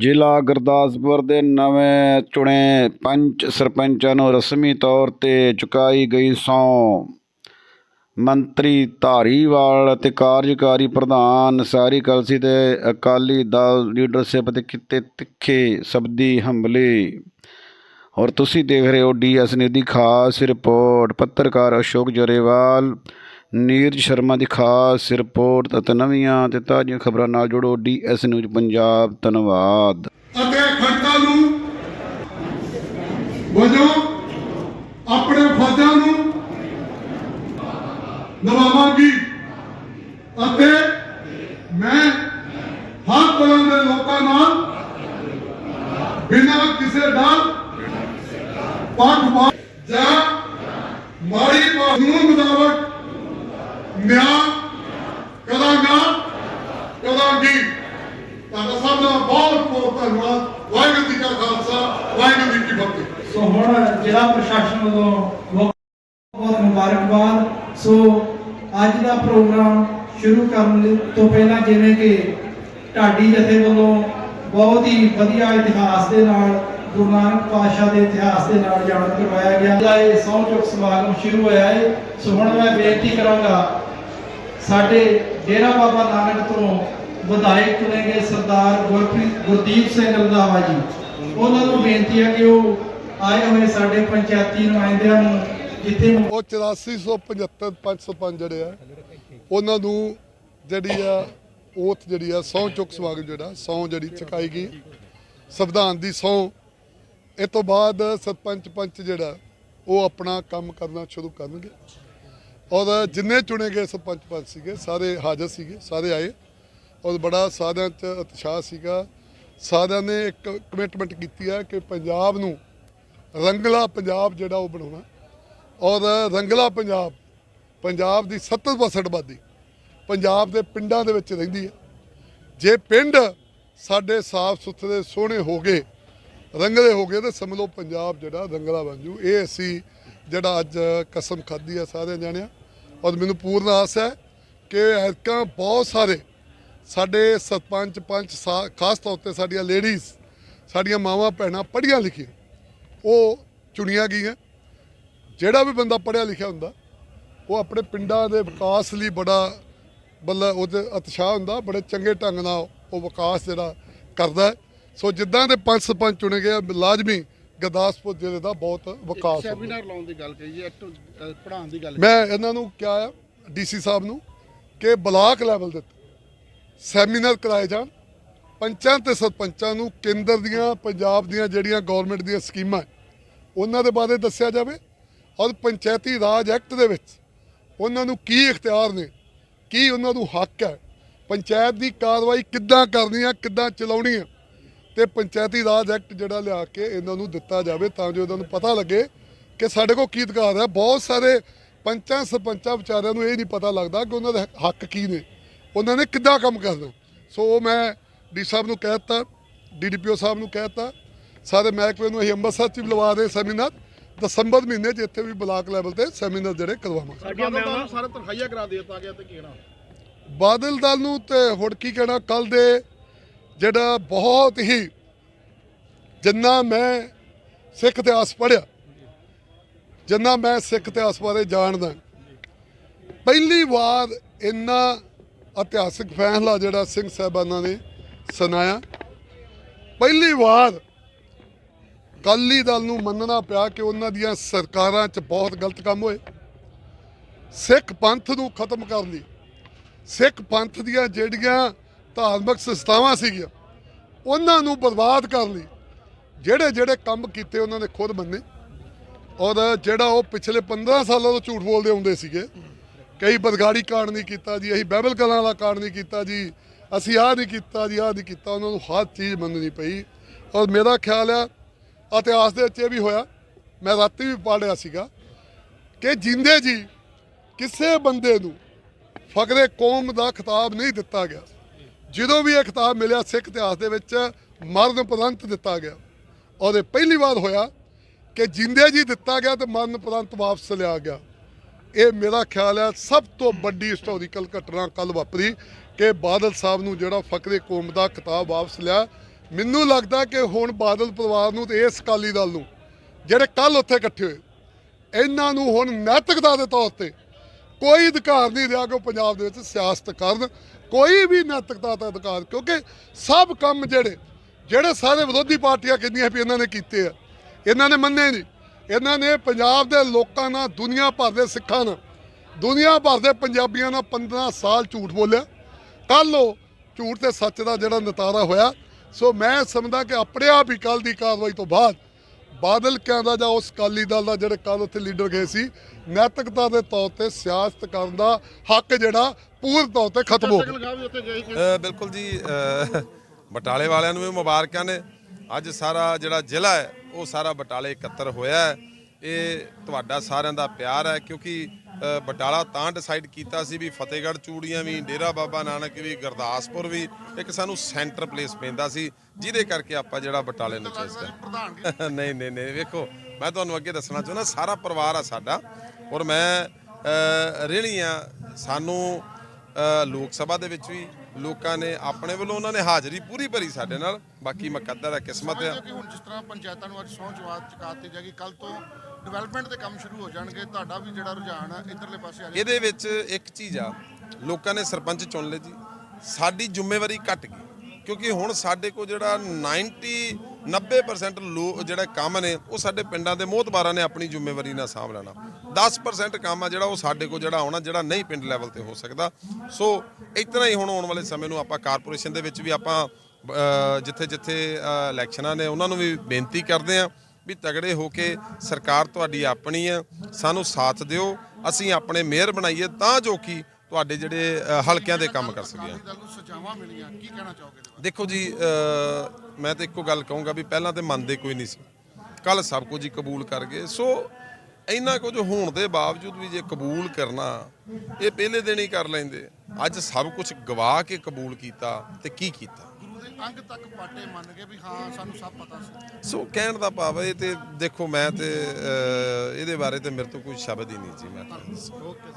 ਜ਼ਿਲ੍ਹਾ ਗੁਰਦਾਸਪੁਰ ਦੇ ਨਵੇਂ ਚੁਣੇ ਪੰਚ ਸਰਪੰਚਾਂ ਨੂੰ ਰਸਮੀ ਤੌਰ 'ਤੇ ਚੁਕਾਈ ਗਈ ਸਹੁੰ। ਮੰਤਰੀ ਧਾਰੀਵਾਲ ਅਤੇ ਕਾਰਜਕਾਰੀ ਪ੍ਰਧਾਨ ਸਾਰੀ ਕਲਸੀ ਦੇ ਅਕਾਲੀ ਦਲ ਲੀਡਰਸ਼ਿਪ ਦੇ ਕੀਤੇ ਤਿੱਖੇ ਸ਼ਬਦੀ ਹਮਲੇ ਔਰ ਤੁਸੀਂ ਦੇਖ ਰਹੇ ਹੋ ਡੀਐਸ ਨਿਊਜ਼ ਦੀ ਖਾਸ ਰਿਪੋਰਟ। ਪੱਤਰਕਾਰ ਅਸ਼ੋਕ ਜਰੇਵਾਲ ਨੀਰਜ ਸ਼ਰਮਾ ਦੀ ਖਾਸ ਰਿਪੋਰਟ ਅਤੇ ਨਵੀਆਂ ਤੇ ਤਾਜ਼ੀਆਂ ਖਬਰਾਂ ਨਾਲ ਜੁੜੋ ਡੀਐਸ ਨਿਊਜ਼ ਪੰਜਾਬ, ਧੰਨਵਾਦ। ਅਤੇ ਖੜਕਾ ਨੂੰ ਵਜੋਂ ਆਪਣੇ ਫੌਜਾਂ ਨੂੰ ਨਿਭਾਵਾਂਗੀ ਅਤੇ ਮੈਂ ਹਰ ਤਰ੍ਹਾਂ ਦੇ ਲੋਕਾਂ ਨਾਲ ਬਿਨਾਂ ਕਿਸੇ ਡਰ ਪੱਖਪਾਤ ਜਾਂ ਮਾੜੀ ਕਾਨੂੰਨ ਮੁਤਾਬਕ ਨਿਆਂ ਕਰਾਂਗਾ? ਕਰਾਂਗੀ। ਤੁਹਾਡਾ ਸਭ ਦਾ ਬਹੁਤ ਬਹੁਤ ਧੰਨਵਾਦ। ਵਾਹਿਗੁਰੂ ਜੀ ਕਾ ਖਾਲਸਾ, ਵਾਹਿਗੁਰੂ ਜੀ ਕੀ ਫਤਿਹ। ਸੋ ਹੁਣ ਜ਼ਿਲ੍ਹਾ ਪ੍ਰਸ਼ਾਸਨ ਵੱਲੋਂ ਬਹੁਤ ਬਹੁਤ ਮੁਬਾਰਕਬਾਦ। ਸੋ ਅੱਜ ਦਾ ਪ੍ਰੋਗਰਾਮ ਸ਼ੁਰੂ ਕਰਨ ਤੋਂ ਪਹਿਲਾਂ ਜਿਵੇਂ ਕਿ ਢਾਡੀ ਜਥੇ ਵੱਲੋਂ ਬਹੁਤ ਹੀ ਵਧੀਆ ਇਤਿਹਾਸ ਦੇ ਨਾਲ, ਗੁਰੂ ਨਾਨਕ ਪਾਤਸ਼ਾਹ ਦੇ ਇਤਿਹਾਸ ਦੇ ਨਾਲ ਜਾਣ ਕਰਵਾਇਆ ਗਿਆ। ਇਹ ਸਹੁੰ ਚੁੱਕ ਸਮਾਗਮ ਸ਼ੁਰੂ ਹੋਇਆ ਹੈ ਸੋ ਹੁਣ ਮੈਂ ਬੇਨਤੀ ਕਰਾਂਗਾ ਸਾਡੇ ਡੇਰਾ ਬਾਬਾ ਨਾਨਕ ਤੋਂ ਵਿਧਾਇਕ ਚੁਣੇ ਗਏ ਸਰਦਾਰ ਗੁਰਪ੍ਰੀਤ ਗੁਰਦੀਪ ਸਿੰਘ ਰੰਧਾਵਾ ਜੀ। ਉਹਨਾਂ ਨੂੰ ਬੇਨਤੀ ਹੈ ਕਿ ਉਹ ਆਏ ਹੋਏ ਸਾਡੇ ਪੰਚਾਇਤੀ ਨੁਮਾਇੰਦਿਆਂ ਨੂੰ ਜਿੱਥੇ ਉਹ 8475 ਪੰਜ ਸਰਪੰਚ ਜਿਹੜੇ ਆ, ਉਹਨਾਂ ਨੂੰ ਜਿਹੜੀ ਆ ਓਥ ਜਿਹੜੀ ਆ, ਸਹੁੰ ਚੁੱਕ ਸਮਾਗਮ ਜਿਹੜਾ, ਸਹੁੰ ਜਿਹੜੀ ਚੁਕਾਈ ਗਈ। ਸੰਵਿਧਾਨ ਦੀ ਸਹੁੰ। ਇਹ ਤੋਂ ਬਾਅਦ ਸਰਪੰਚ ਪੰਚ ਜਿਹੜਾ, ਉਹ ਆਪਣਾ ਕੰਮ ਕਰਨਾ ਸ਼ੁਰੂ ਕਰਨਗੇ। ਔਰ ਜਿੰਨੇ ਚੁਣੇ ਗਏ ਸਰਪੰਚ ਪੰਚ ਸੀਗੇ, ਸਾਰੇ ਹਾਜ਼ਰ ਸੀਗੇ, ਸਾਰੇ ਆਏ। ਔਰ ਬੜਾ ਸਾਰਿਆਂ 'ਚ ਉਤਸ਼ਾਹ ਸੀਗਾ। ਸਾਰਿਆਂ ਨੇ ਇੱਕ ਕਮਿਟਮੈਂਟ ਕੀਤੀ ਹੈ ਕਿ ਪੰਜਾਬ ਨੂੰ ਰੰਗਲਾ ਪੰਜਾਬ ਜਿਹੜਾ ਉਹ ਬਣਾਉਣਾ। ਔਰ ਰੰਗਲਾ ਪੰਜਾਬ ਪੰਜਾਬ ਦੀ 70% ਆਬਾਦੀ ਪੰਜਾਬ ਦੇ ਪਿੰਡਾਂ ਦੇ ਵਿੱਚ ਰਹਿੰਦੀ ਹੈ ਜੇ ਪਿੰਡ ਸਾਡੇ ਸਾਫ਼ ਸੁਥਰੇ, ਸੋਹਣੇ ਹੋ ਗਏ, ਰੰਗਲੇ ਹੋ ਗਏ, ਤੇ ਸਮਝ ਲਓ ਪੰਜਾਬ ਜਿਹੜਾ ਰੰਗਲਾ ਬਣ ਜੂ। ਇਹ ਅਸੀਂ ਜਿਹੜਾ ਅੱਜ ਕਸਮ ਖਾਧੀ ਆ ਸਾਰੇ ਜਾਣਿਆ ਔਰ ਮੈਨੂੰ ਪੂਰਨ ਆਸ ਹੈ ਕਿ ਐਤਕਾਂ ਬਹੁਤ ਸਾਰੇ ਸਾਡੇ ਸਰਪੰਚ ਪੰਚ ਸਾ- ਖਾਸ ਤੌਰ ਤੇ ਸਾਡੀਆਂ ਲੇਡੀਜ਼ ਸਾਡੀਆਂ ਮਾਵਾਂ ਭੈਣਾਂ ਪੜ੍ਹੀਆਂ ਲਿਖੀਆਂ। ਉਹ ਚੁਣੀਆਂ ਗਈਆਂ। ਜਿਹੜਾ ਵੀ ਬੰਦਾ ਪੜ੍ਹਿਆ ਲਿਖਿਆ ਹੁੰਦਾ ਉਹ ਆਪਣੇ ਪਿੰਡਾਂ ਦੇ ਵਿਕਾਸ ਲਈ ਬੜਾ ਬੱਲਾ ਉਹਦੇ ਉਤਸ਼ਾਹ ਹੁੰਦਾ ਬੜੇ ਚੰਗੇ ਢੰਗ ਨਾਲ ਉਹ ਵਿਕਾਸ ਜਿਹੜਾ ਕਰਦਾ ਸੋ ਜਿੱਦਾਂ ਦੇ ਪੰਜ ਸਰਪੰਚ ਚੁਣੇ ਗਏ ਆ, ਲਾਜ਼ਮੀ ਗੁਰਦਾਸਪੁਰ ਜ਼ਿਲ੍ਹੇ ਦਾ ਬਹੁਤ ਵਿਕਾਸ ਹੋਊਗਾ ਸੈਮੀਨਾਰ ਲਾਉਣ ਦੀ ਗੱਲ ਕਹੀ ਪੜਾਉਣ ਦੀ ਗੱਲ ਮੈਂ ਇਹਨਾਂ ਨੂੰ ਕਿਹਾ ਆ ਡੀਸੀ ਸਾਹਿਬ ਨੂੰ ਕਿ ਬਲਾਕ ਲੈਵਲ ਦੇ ਸੈਮੀਨਾਰ ਕਰਾਏ ਜਾਣ। ਪੰਚਾਂ ਤੇ ਸਰਪੰਚਾਂ ਨੂੰ ਕੇਂਦਰ ਦੀਆਂ ਪੰਜਾਬ ਦੀਆਂ ਜਿਹੜੀਆਂ ਗਵਰਨਮੈਂਟ ਦੀਆਂ ਸਕੀਮਾਂ ਹੈ, ਉਹਨਾਂ ਦੇ ਬਾਰੇ ਦੱਸਿਆ ਜਾਵੇ ਔਰ ਪੰਚਾਇਤੀ ਰਾਜ ਐਕਟ ਦੇ ਵਿੱਚ ਉਹਨਾਂ ਨੂੰ ਕੀ ਇਖਤਿਆਰ ਨੇ ਕੀ ਉਹਨਾਂ ਨੂੰ ਹੱਕ ਹੈ ਪੰਚਾਇਤ ਦੀ ਕਾਰਵਾਈ ਕਿੱਦਾਂ ਕਰਨੀ ਹੈ ਕਿੱਦਾਂ ਚਲਾਉਣੀ ਹੈ ਤੇ ਪੰਚਾਇਤੀ ਰਾਜ ਐਕਟ ਜਿਹੜਾ ਲਿਆ ਕੇ ਇਹਨਾਂ ਨੂੰ ਦਿੱਤਾ ਜਾਵੇ ਤਾਂ ਜੋ ਇਹਨਾਂ ਨੂੰ ਪਤਾ ਲੱਗੇ ਕਿ ਸਾਡੇ ਕੋਲ ਕੀ ਅਧਿਕਾਰ ਹੈ। ਬਹੁਤ ਸਾਰੇ ਪੰਚਾਂ ਸਰਪੰਚਾਂ ਵਿਚਾਰਿਆਂ ਨੂੰ ਇਹ ਨਹੀਂ ਪਤਾ ਲੱਗਦਾ ਕਿ ਉਹਨਾਂ ਦੇ ਹੱਕ ਕੀ ਨੇ। ਉਹਨਾਂ ਨੇ ਕਿੱਦਾਂ ਕੰਮ ਕਰਨਾ। ਸੋ ਮੈਂ ਡੀ ਸਾਹਿਬ ਨੂੰ ਕਹਿ ਦਿੱਤਾ ਡੀਡੀਪੀਓ ਸਾਹਿਬ ਨੂੰ ਕਹਿ ਦਿੱਤਾ। ਸਾਰੇ ਮਹਿਕਮੇ ਨੂੰ ਅਸੀਂ ਅੰਮ੍ਰਿਤਸਰ ਚ ਵੀ ਲਵਾ ਦੇ ਸੈਮੀਨਾਰ। ਦਸੰਬਰ ਮਹੀਨੇ 'ਚ ਇੱਥੇ ਵੀ ਬਲਾਕ ਲੈਵਲ ਤੇ ਸੈਮੀਨਾਰ ਜਿਹੜੇ ਕਰਵਾਵਾਂਗੇ। ਸਾਡੀਆਂ ਮੈਮਾਂ ਸਾਰੇ ਤਰਖਾਈਆ ਕਰਾ ਦੇ ਦਿੱਤਾ ਗਿਆ ਤੇ ਬਾਦਲ ਦਲ ਨੂੰ ਤੇ ਹੁਣ ਕੀ ਕਹਿਣਾ? ਕੱਲ ਦੇ ਜਿਹੜਾ ਬਹੁਤ ਹੀ ਜਿੰਨਾ ਮੈਂ ਸਿੱਖ ਇਤਿਹਾਸ ਪੜ੍ਹਿਆ, ਜਿੰਨਾ ਮੈਂ ਸਿੱਖ ਇਤਿਹਾਸ ਬਾਰੇ ਜਾਣਦਾ, ਪਹਿਲੀ ਵਾਰ ਇੰਨਾ ਇਤਿਹਾਸਿਕ ਫੈਸਲਾ ਜਿਹੜਾ ਸਿੰਘ ਸਾਹਿਬਾਨਾਂ ਨੇ ਸੁਣਾਇਆ। ਪਹਿਲੀ ਵਾਰ ਅਕਾਲੀ ਦਲ ਨੂੰ ਮੰਨਣਾ ਪਿਆ ਕਿ ਉਹਨਾਂ ਦੀਆਂ ਸਰਕਾਰਾਂ 'ਚ ਬਹੁਤ ਗਲਤ ਕੰਮ ਹੋਏ। ਸਿੱਖ ਪੰਥ ਨੂੰ ਖਤਮ ਕਰਨ ਲਈ, ਸਿੱਖ ਪੰਥ ਦੀਆਂ ਜਿਹੜੀਆਂ ਧਾਰਮਿਕ ਸੰਸਥਾਵਾਂ ਸੀਗੀਆਂ, ਉਹਨਾਂ ਨੂੰ ਬਰਬਾਦ ਕਰਨ ਲਈ ਜਿਹੜੇ ਜਿਹੜੇ ਕੰਮ ਕੀਤੇ ਉਹਨਾਂ ਨੇ ਖੁਦ ਮੰਨੇ ਔਰ ਜਿਹੜਾ ਉਹ ਪਿਛਲੇ 15 ਸਾਲਾਂ ਤੋਂ ਝੂਠ ਬੋਲਦੇ ਹੁੰਦੇ ਸੀਗੇ, ਕਈ ਬਦਗਾੜੀ ਕਾਂਡ ਨਹੀਂ ਕੀਤਾ ਜੀ, ਅਸੀਂ ਬਾਈਬਲ ਕਲਾਂ ਵਾਲਾ ਕਾਂਡ ਨਹੀਂ ਕੀਤਾ ਜੀ, ਅਸੀਂ ਆਹ ਨਹੀਂ ਕੀਤਾ ਜੀ, ਆਹ ਨਹੀਂ ਕੀਤਾ, ਉਹਨਾਂ ਨੂੰ ਹਰ ਚੀਜ਼ ਮੰਨਣੀ ਪਈ ਔਰ ਮੇਰਾ ਖਿਆਲ ਆ, ਇਤਿਹਾਸ ਦੇ ਵਿੱਚ ਇਹ ਵੀ ਹੋਇਆ, ਮੈਂ ਰਾਤੀ ਵੀ ਪੜ੍ਹਿਆ ਸੀਗਾ ਕਿ ਜਿੰਦੇ ਜੀ ਕਿਸੇ ਬੰਦੇ ਨੂੰ ਫਕਰੇ ਕੌਮ ਦਾ ਖਿਤਾਬ ਨਹੀਂ ਦਿੱਤਾ ਗਿਆ। ਜਦੋਂ ਵੀ ਇਹ ਖਿਤਾਬ ਮਿਲਿਆ, ਸਿੱਖ ਇਤਿਹਾਸ ਦੇ ਵਿੱਚ ਮਰਨ ਉਪਰੰਤ ਦਿੱਤਾ ਗਿਆ। ਔਰ ਇਹ ਪਹਿਲੀ ਵਾਰ ਹੋਇਆ ਕਿ ਜਿੰਦੇ ਜੀ ਦਿੱਤਾ ਗਿਆ ਤੇ ਮਰਨ ਉਪਰੰਤ ਵਾਪਸ ਲਿਆ ਗਿਆ। ਇਹ ਮੇਰਾ ਖਿਆਲ ਹੈ ਸਭ ਤੋਂ ਵੱਡੀ ਹਿਸਟੋਰੀਕਲ ਘਟਨਾ ਕੱਲ ਵਾਪਰੀ ਕਿ ਬਾਦਲ ਸਾਹਿਬ ਨੂੰ ਜਿਹੜਾ ਫਕਰੇ ਕੌਮ ਦਾ ਖਿਤਾਬ ਵਾਪਸ ਲਿਆ। ਮੈਨੂੰ ਲੱਗਦਾ ਕਿ ਹੁਣ ਬਾਦਲ ਪਰਿਵਾਰ ਨੂੰ ਤੇ ਇਸ ਅਕਾਲੀ ਦਲ ਨੂੰ, ਜਿਹੜੇ ਕੱਲ ਉੱਥੇ ਇਕੱਠੇ ਹੋਏ, ਇਹਨਾਂ ਨੂੰ ਹੁਣ ਨੈਤਿਕਤਾ ਦੇ ਤੌਰ ਤੇ ਕੋਈ ਅਧਿਕਾਰ ਨਹੀਂ ਰਿਹਾ ਕਿ ਉਹ ਪੰਜਾਬ ਦੇ ਵਿੱਚ ਸਿਆਸਤ ਕਰਨ, ਕੋਈ ਵੀ ਨੈਤਿਕਤਾ ਦਾ ਅਧਿਕਾਰ, ਕਿਉਂਕਿ ਸਭ ਕੰਮ ਜਿਹੜੇ ਜਿਹੜੇ ਸਾਰੇ ਵਿਰੋਧੀ ਪਾਰਟੀਆਂ ਕਹਿੰਦੀਆਂ ਵੀ ਇਹਨਾਂ ਨੇ ਕੀਤੇ ਆ, ਇਹਨਾਂ ਨੇ ਮੰਨੇ ਨਹੀਂ। ਇਹਨਾਂ ਨੇ ਪੰਜਾਬ ਦੇ ਲੋਕਾਂ ਨਾਲ ਦੁਨੀਆ ਭਰ ਦੇ ਸਿੱਖਾਂ ਨਾਲ, ਦੁਨੀਆ ਭਰ ਦੇ ਪੰਜਾਬੀਆਂ ਨਾਲ 15 ਸਾਲ ਝੂਠ ਬੋਲਿਆ। ਕੱਲ ਉਹ ਝੂਠ ਤੇ ਸੱਚ ਦਾ ਜਿਹੜਾ ਨਤਾਰਾ ਹੋਇਆ, ਸੋ ਮੈਂ ਸਮਝਦਾ ਕਿ ਆਪਣੇ ਆਪ ਹੀ ਕੱਲ ਦੀ ਕਾਰਵਾਈ ਤੋਂ ਬਾਅਦ ਬਾਦਲ ਕਹਿੰਦਾ ਜਾਂ ਉਸ ਅਕਾਲੀ ਦਲ ਦਾ ਜਿਹੜੇ ਕੱਲ ਉੱਥੇ ਲੀਡਰ ਗਏ ਸੀ ਨੈਤਿਕਤਾ ਦੇ ਤੌਰ ਤੇ ਸਿਆਸਤ ਕਰਨ ਦਾ ਹੱਕ ਜਿਹੜਾ ਪੂਰਨ ਤੌਰ ਤੇ ਖਤਮ ਹੋ ਗਿਆ। ਬਿਲਕੁਲ ਜੀ ਬਟਾਲੇ ਵਾਲਿਆਂ ਨੂੰ ਵੀ ਮੁਬਾਰਕਾਂ ਨੇ। ਅੱਜ ਸਾਰਾ ਜਿਹੜਾ ਜ਼ਿਲ੍ਹਾ ਹੈ ਉਹ ਸਾਰਾ ਬਟਾਲੇ ਇਕੱਤਰ ਹੋਇਆ ਹੈ। ਇਹ ਤੁਹਾਡਾ ਸਾਰਿਆਂ ਦਾ ਪਿਆਰ ਹੈ, ਕਿਉਂਕਿ ਬਟਾਲਾ ਤਾਂ ਡਿਸਾਈਡ ਕੀਤਾ ਸੀ ਵੀ ਫਤਿਹਗੜ੍ਹ ਚੂੜੀਆਂ ਵੀ, ਡੇਰਾ ਬਾਬਾ ਨਾਨਕ ਵੀ, ਗੁਰਦਾਸਪੁਰ ਵੀ, ਇੱਕ ਸਾਨੂੰ ਸੈਂਟਰ ਪਲੇਸ ਪੈਂਦਾ ਸੀ, ਜਿਹਦੇ ਕਰਕੇ ਆਪਾਂ ਜਿਹੜਾ ਬਟਾਲੇ ਨੂੰ ਚੇਸ ਕਰ ਪ੍ਰਧਾਨ ਨਹੀਂ ਨਹੀਂ ਨਹੀਂ, ਵੇਖੋ, ਮੈਂ ਤੁਹਾਨੂੰ ਅੱਗੇ ਦੱਸਣਾ ਚਾਹੁੰਦਾ, ਸਾਰਾ ਪਰਿਵਾਰ ਆ ਸਾਡਾ, ਔਰ ਮੈਂ ਰਹਿਣੀ ਆ, ਸਾਨੂੰ ਲੋਕ ਸਭਾ ਦੇ ਵਿੱਚ ਵੀ ਲੋਕਾਂ ਨੇ ਆਪਣੇ ਵੱਲੋਂ ਉਹਨਾਂ ਨੇ ਹਾਜ਼ਰੀ ਪੂਰੀ ਭਰੀ ਸਾਡੇ ਨਾਲ, ਬਾਕੀ ਮੁਕੱਦਰ ਦਾ ਕਿਸਮਤ ਆ। ਹੁਣ ਜਿਸ ਤਰ੍ਹਾਂ ਪੰਚਾਇਤਾਂ ਨੂੰ ਅੱਜ ਸਹੁੰ ਚਵਾ ਚੁਕਾਤੀ ਜਾਏਗੀ ਕੱਲ ਤੋਂ ਡਿਵੈਲਪਮੈਂਟ ਦੇ ਕੰਮ ਸ਼ੁਰੂ ਹੋ ਜਾਣਗੇ, ਤੁਹਾਡਾ ਵੀ ਜਿਹੜਾ ਰੁਝਾਨ ਆ, ਇਧਰਲੇ ਪਾਸੇ ਆ ਜਾਏਗਾ। ਇਹਦੇ ਵਿੱਚ ਇੱਕ ਚੀਜ਼ ਆ, ਲੋਕਾਂ ਨੇ ਸਰਪੰਚ ਚੁਣ ਲਏ ਜੀ। ਸਾਡੀ ਜ਼ਿੰਮੇਵਾਰੀ ਘਟ ਗਈ, ਕਿਉਂਕਿ ਹੁਣ ਸਾਡੇ ਕੋਲ ਜਿਹੜਾ 90 90% ਲੋ, ਜਿਹੜਾ ਕੰਮ ਨੇ, ਉਹ ਸਾਡੇ ਪਿੰਡਾਂ ਦੇ ਮੋਹਤਬਾਰਾਂ ਨੇ ਆਪਣੀ ਜ਼ਿੰਮੇਵਾਰੀ ਨਾਲ ਸਾਂਭ ਲੈਣਾ। 10% ਕੰਮ ਆ ਜਿਹੜਾ ਉਹ ਸਾਡੇ ਕੋਲ ਜਿਹੜਾ ਆਉਣਾ, ਜਿਹੜਾ ਨਹੀਂ ਪਿੰਡ ਲੈਵਲ ਤੇ ਹੋ ਸਕਦਾ। ਸੋ ਇਤਨਾ ਹੀ ਹੁਣ ਆਉਣ ਵਾਲੇ ਸਮੇਂ ਨੂੰ ਆਪਾਂ ਕਾਰਪੋਰੇਸ਼ਨ ਦੇ ਵਿੱਚ ਵੀ ਆਪਾਂ ਜਿੱਥੇ ਜਿੱਥੇ ਇਲੈਕਸ਼ਨਾਂ ਨੇ, ਉਹਨਾਂ ਨੂੰ ਵੀ ਬੇਨਤੀ ਕਰਦੇ ਆ। ਵੀ ਤਗੜੇ ਹੋ ਕੇ ਸਰਕਾਰ ਤੁਹਾਡੀ ਆਪਣੀ ਹੈ, ਸਾਨੂੰ ਸਾਥ ਦਿਓ, ਅਸੀਂ ਆਪਣੇ ਮੇਅਰ ਬਣਾਈਏ ਤਾਂ ਜੋ ਕਿ ਤੁਹਾਡੇ ਜਿਹੜੇ ਹਲਕਿਆਂ ਦੇ ਕੰਮ ਕਰ ਸਕੀਏ। ਅਕਾਲੀ ਕੀ ਕਹਿਣਾ ਚਾਹੋਗੇ ਦੇਖੋ ਜੀ ਮੈਂ ਤਾਂ ਇੱਕੋ ਗੱਲ ਕਹੂੰਗਾ ਵੀ ਪਹਿਲਾਂ ਤੇ ਮੰਨਦੇ ਕੋਈ ਨਹੀਂ ਸੀ। ਕੱਲ ਸਭ ਕੁਝ ਹੀ ਕਬੂਲ ਕਰ ਗਏ। ਸੋ ਇੰਨਾ ਕੁਝ ਹੋਣ ਦੇ ਬਾਵਜੂਦ ਵੀ ਜੇ ਕਬੂਲ ਕਰਨਾ ਇਹ ਪਹਿਲੇ ਦਿਨ ਹੀ ਕਰ ਲੈਂਦੇ। ਅੱਜ ਸਭ ਕੁਝ ਗਵਾ ਕੇ ਕਬੂਲ ਕੀਤਾ ਤੇ ਕੀ ਕੀਤਾ? ਅੰਗ ਤੱਕ ਪਾਟੇ ਮੰਨ ਕੇ ਵੀ ਹਾਂ ਸਾਨੂੰ ਸਭ ਪਤਾ ਸੀ। ਸੋ ਕਹਿਣ ਦਾ ਭਾਵ ਹੈ ਇਹ ਤੇ ਦੇਖੋ ਮੈਂ ਤੇ ਇਹਦੇ ਬਾਰੇ ਤੇ ਮੇਰੇ ਤੋਂ ਕੋਈ ਸ਼ਬਦ ਹੀ ਨਹੀਂ ਜੀ ਮੈਂ ਓਕੇ।